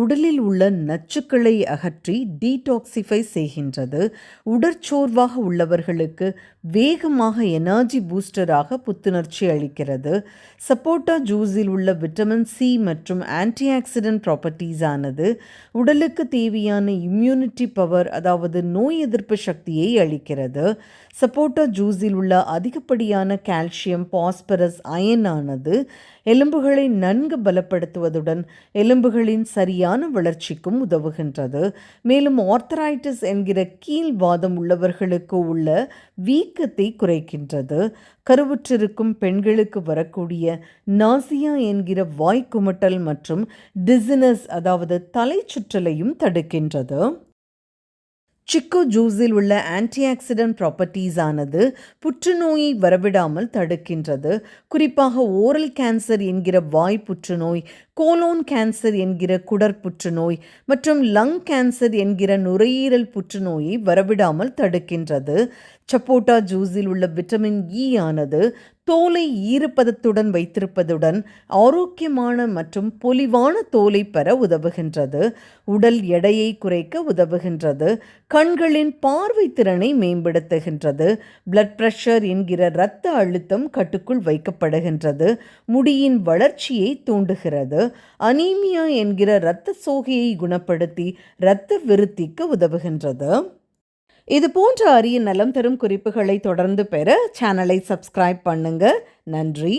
உடலில் உள்ள நச்சுக்களை அகற்றி டீடாக்சிஃபை செய்கின்றது. உடற்சோர்வாக உள்ளவர்களுக்கு வேகமாக எனர்ஜி பூஸ்டராக புத்துணர்ச்சி அளிக்கிறது. சப்போட்டா ஜூஸில் உள்ள விட்டமின் சி மற்றும் ஆன்டி ஆக்சிடென்ட் ப்ராப்பர்ட்டிஸ் ஆனது உடலுக்கு தேவையான இம்யூனிட்டி பவர் அதாவது நோய் எதிர்ப்பு சக்தியை அளிக்கிறது. சப்போட்டா ஜூஸில் உள்ள அதிகப்படியான கால்சியம் பாஸ்பரஸ் அயன் ஆனது எலும்புகளை நன்கு பலப்படுத்துவதுடன் எலும்புகளின் சரியான வளர்ச்சிக்கும் உதவுகின்றது. மேலும் ஆர்த்தரைட்டிஸ் என்கிற கீழ்வாதம் உள்ளவர்களுக்கு உள்ள வீக்கத்தை குறைக்கின்றது. கருவுற்றிருக்கும் பெண்களுக்கு வரக்கூடிய நாசியா என்கிற வாய்க்குமட்டல் மற்றும் டிசினஸ் அதாவது தலை சுற்றலையும் தடுக்கின்றது. சிக்கோ ஜூஸில் உள்ள ஆன்டிஆக்சிடென்ட் ப்ராப்பர்ட்டிஸ் ஆனது புற்றுநோயை வரவிடாமல் தடுக்கின்றது. குறிப்பாக ஓரல் கேன்சர் என்கிற வாய் புற்றுநோய் கோலோன் கேன்சர் என்கிற குடற்புற்றுநோய் மற்றும் லங் கேன்சர் என்கிற நுரையீரல் புற்றுநோயை வரவிடாமல் தடுக்கின்றது. சப்போட்டா ஜூஸில் உள்ள விட்டமின் இ ஆனது தோலை ஈரப்பதத்துடன் வைத்திருப்பதுடன் ஆரோக்கியமான மற்றும் பொலிவான தோலை பெற உதவுகின்றது. உடல் எடையை குறைக்க உதவுகின்றது. கண்களின் பார்வை திறனை மேம்படுத்துகின்றது. பிளட் பிரஷர் என்கிற இரத்த அழுத்தம் கட்டுக்குள் வைக்கப்படுகின்றது. முடியின் வளர்ச்சியை தூண்டுகிறது. அனீமியா என்கிற இரத்த சோகையை குணப்படுத்தி இரத்த விருத்திக்கு உதவுகின்றது. இது போன்ற அரிய நலம் தரும் குறிப்புகளை தொடர்ந்து பெற சேனலை சப்ஸ்கிரைப் பண்ணுங்க. நன்றி.